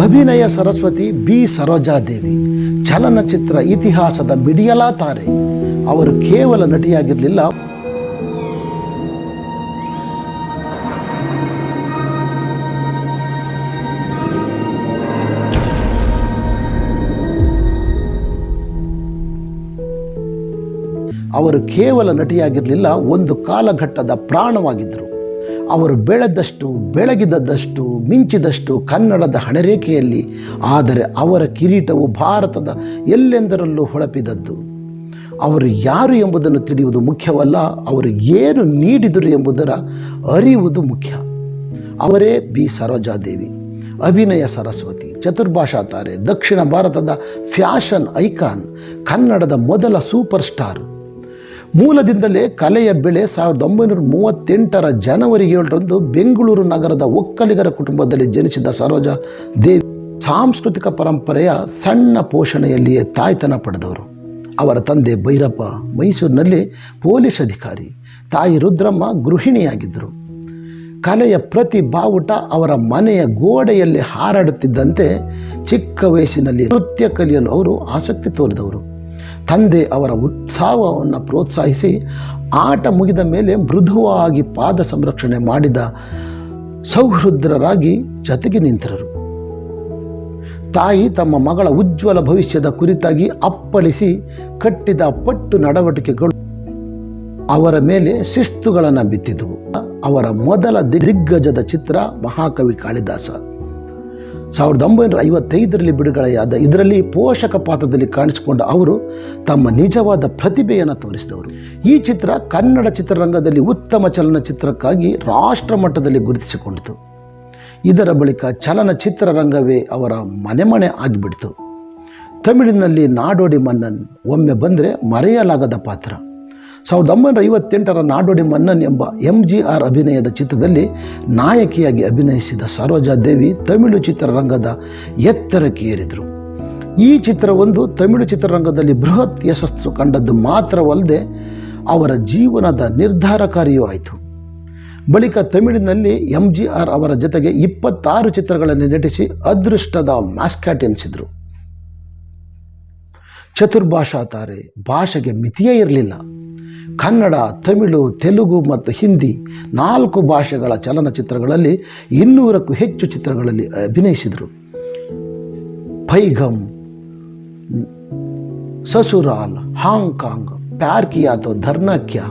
ಅಭಿನಯ ಸರಸ್ವತಿ ಬಿ. ಸರೋಜಾದೇವಿ. ಚಲನಚಿತ್ರ ಇತಿಹಾಸದ ಮಿಡಿಯಲಾ ತಾರೆ ಅವರು ಕೇವಲ ನಟಿಯಾಗಿರಲಿಲ್ಲ. ಅವರು ಕೇವಲ ನಟಿಯಾಗಿರಲಿಲ್ಲ, ಒಂದು ಕಾಲಘಟ್ಟದ ಪ್ರಾಣವಾಗಿದ್ದರು. ಅವರು ಬೆಳೆದಷ್ಟು ಬೆಳಗಿದದಷ್ಟು ಮಿಂಚಿದಷ್ಟು ಕನ್ನಡದ ಹಣರೇಖೆಯಲ್ಲಿ ಆದರೆ ಅವರ ಕಿರೀಟವು ಭಾರತದ ಎಲ್ಲೆಂದರಲ್ಲೂ ಹೊಳಪಿದದ್ದು. ಅವರು ಯಾರು ಎಂಬುದನ್ನು ತಿಳಿಯುವುದು ಮುಖ್ಯವಲ್ಲ, ಅವರು ಏನು ನೀಡಿದರು ಎಂಬುದರ ಅರಿಯುವುದು ಮುಖ್ಯ. ಅವರೇ ಬಿ. ಸರೋಜಾದೇವಿ, ಅಭಿನಯ ಸರಸ್ವತಿ ಚತುರ್ಭಾಷಾ ತಾರೆ ದಕ್ಷಿಣ ಭಾರತದ ಫ್ಯಾಷನ್ ಐಕಾನ್, ಕನ್ನಡದ ಮೊದಲ ಸೂಪರ್ ಸ್ಟಾರ್. ಮೂಲದಿಂದಲೇ ಕಲೆಯ ಬೆಳೆ ಸಾವಿರದ ಒಂಬೈನೂರ ಮೂವತ್ತೆಂಟರ ಜನವರಿ ಏಳರಂದು ಬೆಂಗಳೂರು ನಗರದ ಒಕ್ಕಲಿಗರ ಕುಟುಂಬದಲ್ಲಿ ಜನಿಸಿದ ಸರೋಜ ದೇವಿ ಸಾಂಸ್ಕೃತಿಕ ಪರಂಪರೆಯ ಸಣ್ಣ ಪೋಷಣೆಯಲ್ಲಿಯೇ ತಾಯ್ತನ ಪಡೆದವರು. ಅವರ ತಂದೆ ಭೈರಪ್ಪ ಮೈಸೂರಿನಲ್ಲಿ ಪೊಲೀಸ್ ಅಧಿಕಾರಿ, ತಾಯಿ ರುದ್ರಮ್ಮ ಗೃಹಿಣಿಯಾಗಿದ್ದರು. ಕಲೆಯ ಪ್ರತಿ ಬಾವುಟ ಅವರ ಮನೆಯ ಗೋಡೆಯಲ್ಲಿ ಹಾರಾಡುತ್ತಿದ್ದಂತೆ ಚಿಕ್ಕ ವಯಸ್ಸಿನಲ್ಲಿ ನೃತ್ಯ ಕಲಿಯಲು ಅವರು ಆಸಕ್ತಿ ತೋರಿದವರು. ತಂದೆ ಅವರ ಉತ್ಸಾಹವನ್ನು ಪ್ರೋತ್ಸಾಹಿಸಿ ಆಟ ಮುಗಿದ ಮೇಲೆ ಮೃದುವಾಗಿ ಪಾದ ಸಂರಕ್ಷಣೆ ಮಾಡಿದ ಸೌಹೃದ್ರರಾಗಿ ಜತೆಗೆ ನಿಂತರು. ತಾಯಿ ತಮ್ಮ ಮಗಳ ಉಜ್ವಲ ಭವಿಷ್ಯದ ಕುರಿತಾಗಿ ಅಪ್ಪಳಿಸಿ ಕಟ್ಟಿದ ಪಟ್ಟು ನಡವಟಿಕೆಗಳು ಅವರ ಮೇಲೆ ಶಿಸ್ತುಗಳನ್ನು ಬಿತ್ತಿದವು. ಅವರ ಮೊದಲ ದಿಗ್ಗಜದ ಚಿತ್ರ ಮಹಾಕವಿ ಕಾಳಿದಾಸ. ಸಾವಿರದ ಒಂಬೈನೂರ ಐವತ್ತೈದರಲ್ಲಿ ಬಿಡುಗಡೆಯಾದ ಇದರಲ್ಲಿ ಪೋಷಕ ಪಾತ್ರದಲ್ಲಿ ಕಾಣಿಸಿಕೊಂಡ ಅವರು ತಮ್ಮ ನಿಜವಾದ ಪ್ರತಿಭೆಯನ್ನು ತೋರಿಸಿದವರು. ಈ ಚಿತ್ರ ಕನ್ನಡ ಚಿತ್ರರಂಗದಲ್ಲಿ ಉತ್ತಮ ಚಲನಚಿತ್ರಕ್ಕಾಗಿ ರಾಷ್ಟ್ರ ಮಟ್ಟದಲ್ಲಿ ಗುರುತಿಸಿಕೊಂಡಿತು. ಇದರ ಬಳಿಕ ಚಲನಚಿತ್ರರಂಗವೇ ಅವರ ಮನೆಮನೆ ಆಗಿಬಿಡ್ತು. ತಮಿಳಿನಲ್ಲಿ ನಾಡೋಡಿ ಮನ್ನನ್ ಒಮ್ಮೆ ಬಂದರೆ ಮರೆಯಲಾಗದ ಪಾತ್ರ. ಸಾವಿರದ ಒಂಬೈನೂರ ಐವತ್ತೆಂಟರ ನಾಡೋಡಿ ಮನ್ನನ್ ಎಂಬ ಎಂ ಜಿ ಆರ್ ಅಭಿನಯದ ಚಿತ್ರದಲ್ಲಿ ನಾಯಕಿಯಾಗಿ ಅಭಿನಯಿಸಿದ ಸರೋಜಾ ದೇವಿ ತಮಿಳು ಚಿತ್ರರಂಗದ ಎತ್ತರಕ್ಕೆ ಏರಿದರು ಈ ಚಿತ್ರವೊಂದು ತಮಿಳು ಚಿತ್ರರಂಗದಲ್ಲಿ ಬೃಹತ್ ಯಶಸ್ಸು ಕಂಡದ್ದು ಮಾತ್ರವಲ್ಲದೆ ಅವರ ಜೀವನದ ನಿರ್ಧಾರಕಾರಿಯೂ ಆಯಿತು. ಬಳಿಕ ತಮಿಳಿನಲ್ಲಿ ಎಂ ಜಿ ಆರ್ ಅವರ ಜೊತೆಗೆ ಇಪ್ಪತ್ತಾರು ಚಿತ್ರಗಳಲ್ಲಿ ನಟಿಸಿ ಅದೃಷ್ಟದ ಮ್ಯಾಸ್ಕ್ಯಾಟ್ ಎನಿಸಿದರು. ಚತುರ್ಭಾಷಾ ತಾರೆ ಭಾಷೆಗೆ ಮಿತಿಯೇ ಇರಲಿಲ್ಲ. ಕನ್ನಡ, ತಮಿಳು, ತೆಲುಗು ಮತ್ತು ಹಿಂದಿ ನಾಲ್ಕು ಭಾಷೆಗಳ ಚಲನಚಿತ್ರಗಳಲ್ಲಿ ಇನ್ನೂರಕ್ಕೂ ಹೆಚ್ಚು ಚಿತ್ರಗಳಲ್ಲಿ ಅಭಿನಯಿಸಿದರು. ಪೈಗಮ್ ಸಸುರಾಲ್ ಹಾಂಗ್ಕಾಂಗ್ ಪ್ಯಾರ್ಕಿಯಾ ಅಥವಾ ಧರ್ನಾಕ್ಯ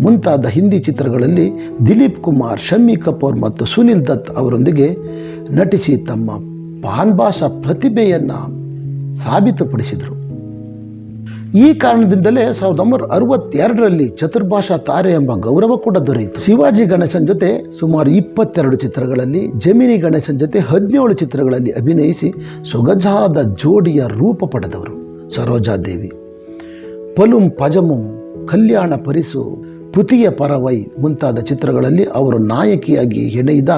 ಮುಂತಾದ ಹಿಂದಿ ಚಿತ್ರಗಳಲ್ಲಿ ದಿಲೀಪ್ ಕುಮಾರ್, ಶಮ್ಮಿ ಕಪೂರ್ ಮತ್ತು ಸುನಿಲ್ ದತ್ ಅವರೊಂದಿಗೆ ನಟಿಸಿ ತಮ್ಮ ಪಾನ್ಭಾಷಾ ಪ್ರತಿಭೆಯನ್ನು ಸಾಬೀತುಪಡಿಸಿದರು. ಈ ಕಾರಣದಿಂದಲೇ ಸಾವಿರದ ಒಂಬೈನೂರ ಅರವತ್ತೆರಡರಲ್ಲಿ ಚತುರ್ಭಾಷಾ ತಾರೆ ಎಂಬ ಗೌರವ ಕೂಡ ದೊರೆಯಿತು. ಶಿವಾಜಿ ಗಣೇಶನ್ ಜೊತೆ ಸುಮಾರು ಇಪ್ಪತ್ತೆರಡು ಚಿತ್ರಗಳಲ್ಲಿ, ಜಮಿನಿ ಗಣೇಶನ್ ಜೊತೆ ಹದಿನೇಳು ಚಿತ್ರಗಳಲ್ಲಿ ಅಭಿನಯಿಸಿ ಸೊಗಜಾದ ಜೋಡಿಯ ರೂಪ ಪಡೆದವರು ಸರೋಜಾದೇವಿ. ಪಲುಂ ಪಜಮುಂ ಕಲ್ಯಾಣ ಪರಿಸು ಪುತಿಯ ಪರವೈ ಮುಂತಾದ ಚಿತ್ರಗಳಲ್ಲಿ ಅವರು ನಾಯಕಿಯಾಗಿ ಹೆಣೆಯ್ದ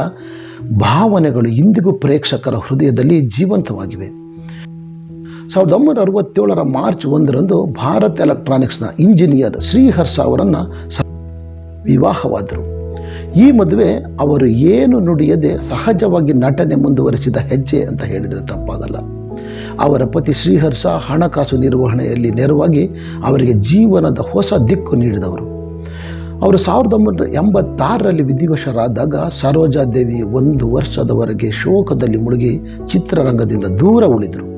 ಭಾವನೆಗಳು ಇಂದಿಗೂ ಪ್ರೇಕ್ಷಕರ ಹೃದಯದಲ್ಲಿ ಜೀವಂತವಾಗಿವೆ. ಸಾವಿರದ ಒಂಬೈನೂರ ಅರವತ್ತೇಳರ ಮಾರ್ಚ್ ಒಂದರಂದು ಭಾರತ್ ಎಲೆಕ್ಟ್ರಾನಿಕ್ಸ್ನ ಇಂಜಿನಿಯರ್ ಶ್ರೀಹರ್ಷ ಅವರನ್ನು ವಿವಾಹವಾದರು. ಈ ಮದುವೆ ಅವರು ಏನು ನುಡಿಯದೆ ಸಹಜವಾಗಿ ನಟನೆ ಮುಂದುವರಿಸಿದ ಹೆಜ್ಜೆ ಅಂತ ಹೇಳಿದರೆ ತಪ್ಪಾಗಲ್ಲ. ಅವರ ಪತಿ ಶ್ರೀಹರ್ಷ ಹಣಕಾಸು ನಿರ್ವಹಣೆಯಲ್ಲಿ ನೆರವಾಗಿ ಅವರಿಗೆ ಜೀವನದ ಹೊಸ ದಿಕ್ಕು ನೀಡಿದವರು. ಅವರು ಸಾವಿರದ ಒಂಬೈನೂರ ಎಂಬತ್ತಾರರಲ್ಲಿ ವಿಧಿವಶರಾದಾಗ ಸರೋಜಾದೇವಿ ಒಂದು ವರ್ಷದವರೆಗೆ ಶೋಕದಲ್ಲಿ ಮುಳುಗಿ ಚಿತ್ರರಂಗದಿಂದ ದೂರ ಉಳಿದರು.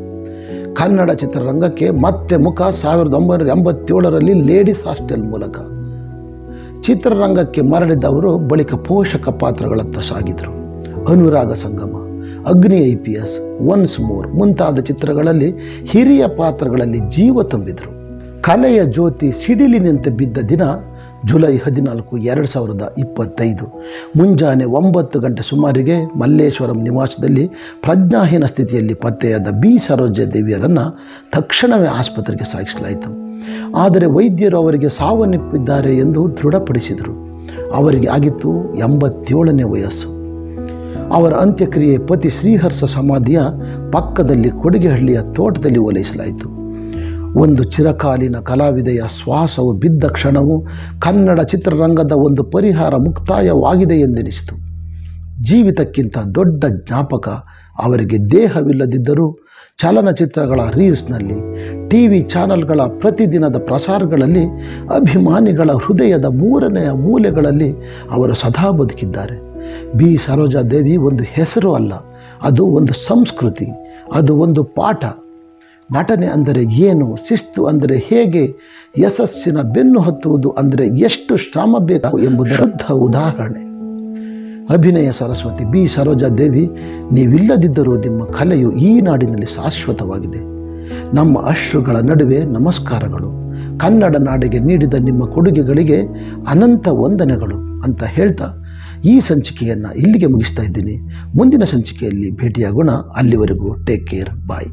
ಕನ್ನಡ ಚಿತ್ರರಂಗಕ್ಕೆ ಮತ್ತೆ ಮುಖ ಸಾವಿರದ ಒಂಬೈನೂರ ಎಂಬತ್ತೇಳರಲ್ಲಿ ಲೇಡೀಸ್ ಹಾಸ್ಟೆಲ್ ಮೂಲಕ. ಚಿತ್ರರಂಗಕ್ಕೆ ಮರಳಿದವರು ಬಳಿಕ ಪೋಷಕ ಪಾತ್ರಗಳತ್ತ ಸಾಗಿದರು. Anuraga Sangama, Agni I P S once more ಮುಂತಾದ ಚಿತ್ರಗಳಲ್ಲಿ ಹಿರಿಯ ಪಾತ್ರಗಳಲ್ಲಿ ಜೀವ ತುಂಬಿದರು. ಕಲೆಯ ಜ್ಯೋತಿ ಸಿಡಿಲಿನಂತೆ ಬಿದ್ದ ದಿನ ಜುಲೈ ಹದಿನಾಲ್ಕು, ಎರಡು ಸಾವಿರದ ಇಪ್ಪತ್ತೈದು. ಮುಂಜಾನೆ ಒಂಬತ್ತು ಗಂಟೆ ಸುಮಾರಿಗೆ ಮಲ್ಲೇಶ್ವರಂ ನಿವಾಸದಲ್ಲಿ ಪ್ರಜ್ಞಾಹೀನ ಸ್ಥಿತಿಯಲ್ಲಿ ಪತ್ತೆಯಾದ ಬಿ. ಸರೋಜ ದೇವಿಯರನ್ನು ತಕ್ಷಣವೇ ಆಸ್ಪತ್ರೆಗೆ ಸಾಗಿಸಲಾಯಿತು. ಆದರೆ ವೈದ್ಯರು ಅವರಿಗೆ ಸಾವನ್ನಪ್ಪಿದ್ದಾರೆ ಎಂದು ದೃಢಪಡಿಸಿದರು. ಅವರಿಗೆ ಆಗಿತ್ತು ಎಂಬತ್ತೇಳನೇ ವಯಸ್ಸು. ಅವರ ಅಂತ್ಯಕ್ರಿಯೆ ಪತಿ ಶ್ರೀಹರ್ಷ ಸಮಾಧಿಯ ಪಕ್ಕದಲ್ಲಿ ಕೊಡಿಗೆಹಳ್ಳಿಯ ತೋಟದಲ್ಲಿ ಓಲೈಸಲಾಯಿತು ಒಂದು ಚಿರಕಾಲೀನ ಕಲಾವಿದೆಯ ಶ್ವಾಸವು ಬಿದ್ದ ಕ್ಷಣವು ಕನ್ನಡ ಚಿತ್ರರಂಗದ ಒಂದು ಪರಿಹಾರ ಮುಕ್ತಾಯವಾಗಿದೆ ಎಂದೆನಿಸಿತು. ಜೀವಿತಕ್ಕಿಂತ ದೊಡ್ಡ ಜ್ಞಾಪಕ ಅವರಿಗೆ ದೇಹವಿಲ್ಲದಿದ್ದರೂ ಚಲನಚಿತ್ರಗಳ ರೀಲ್ಸ್ನಲ್ಲಿ ಟಿ ವಿ ಚಾನಲ್ಗಳ ಪ್ರತಿದಿನದ ಪ್ರಸಾರಗಳಲ್ಲಿ, ಅಭಿಮಾನಿಗಳ ಹೃದಯದ ಮೂರನೆಯ ಮೂಲೆಗಳಲ್ಲಿ ಅವರು ಸದಾ ಬದುಕಿದ್ದಾರೆ. ಬಿ. ಸರೋಜಾದೇವಿ ಒಂದು ಹೆಸರು ಅಲ್ಲ, ಅದು ಒಂದು ಸಂಸ್ಕೃತಿ, ಅದು ಒಂದು ಪಾಠ. ನಟನೆ ಅಂದರೆ ಏನು, ಶಿಸ್ತು ಅಂದರೆ ಹೇಗೆ, ಯಶಸ್ಸಿನ ಬೆನ್ನು ಹತ್ತುವುದು ಅಂದರೆ ಎಷ್ಟು ಶ್ರಮ ಬೇಕು ಎಂಬುದರ ಶುದ್ಧ ಉದಾಹರಣೆ. ಅಭಿನಯ ಸರಸ್ವತಿ ಬಿ. ಸರೋಜಾ ದೇವಿ, ನೀವಿಲ್ಲದಿದ್ದರೂ ನಿಮ್ಮ ಕಲೆಯು ಈ ನಾಡಿನಲ್ಲಿ ಶಾಶ್ವತವಾಗಿದೆ. ನಮ್ಮ ಅಶ್ರುಗಳ ನಡುವೆ ನಮಸ್ಕಾರಗಳು. ಕನ್ನಡ ನಾಡಿಗೆ ನೀಡಿದ ನಿಮ್ಮ ಕೊಡುಗೆಗಳಿಗೆ ಅನಂತ ವಂದನೆಗಳು ಅಂತ ಹೇಳ್ತಾ ಈ ಸಂಚಿಕೆಯನ್ನು ಇಲ್ಲಿಗೆ ಮುಗಿಸ್ತಾ ಇದ್ದೀನಿ. ಮುಂದಿನ ಸಂಚಿಕೆಯಲ್ಲಿ ಭೇಟಿಯಾಗೋಣ. ಅಲ್ಲಿವರೆಗೂ ಟೇಕ್ ಕೇರ್ ಬಾಯ್